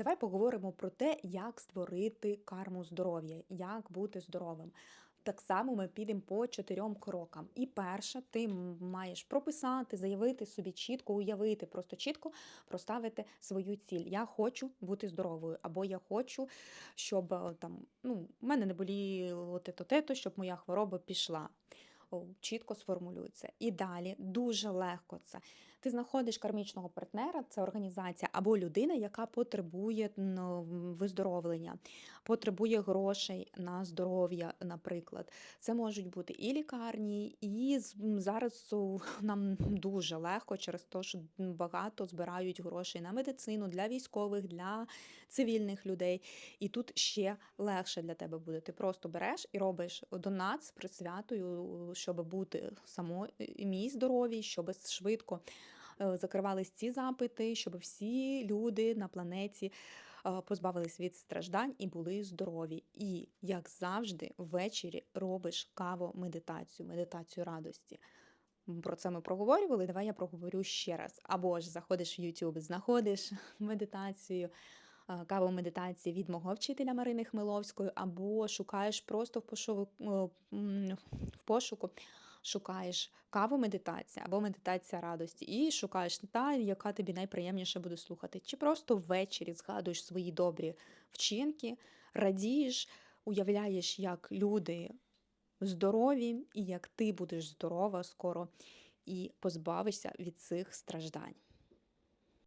Давай поговоримо про те, як створити карму здоров'я, як бути здоровим. Так само ми підемо по чотирьом крокам. І перше, ти маєш прописати, заявити собі чітко, уявити, просто чітко проставити свою ціль. Я хочу бути здоровою, або я хочу, щоб е, там ну, в мене не боліло те-то, щоб моя хвороба пішла. Чітко сформулюється. І далі дуже легко це. Ти знаходиш кармічного партнера, це організація або людина, яка потребує ну, виздоровлення, потребує грошей на здоров'я, наприклад. Це можуть бути і лікарні, і зараз нам дуже легко через те, що багато збирають грошей на медицину для військових, для цивільних людей. І тут ще легше для тебе буде. Ти просто береш і робиш донат з присвятою, щоб бути самій здоровій, щоб швидко е, закривались ці запити, щоб всі люди на планеті е, позбавились від страждань і були здорові. І, як завжди, ввечері робиш каву медитацію, медитацію радості. Про це ми проговорювали. Давай я проговорю ще раз. Або ж заходиш в YouTube, знаходиш медитацію, е, каву медитації від мого вчителя Марини Хмеловської, або шукаєш просто в пошуку, в пошуку шукаєш каву медитація або медитація радості, і шукаєш та, яка тобі найприємніше буде слухати. Чи просто ввечері згадуєш свої добрі вчинки, радієш, уявляєш, як люди здорові, і як ти будеш здорова скоро і позбавишся від цих страждань.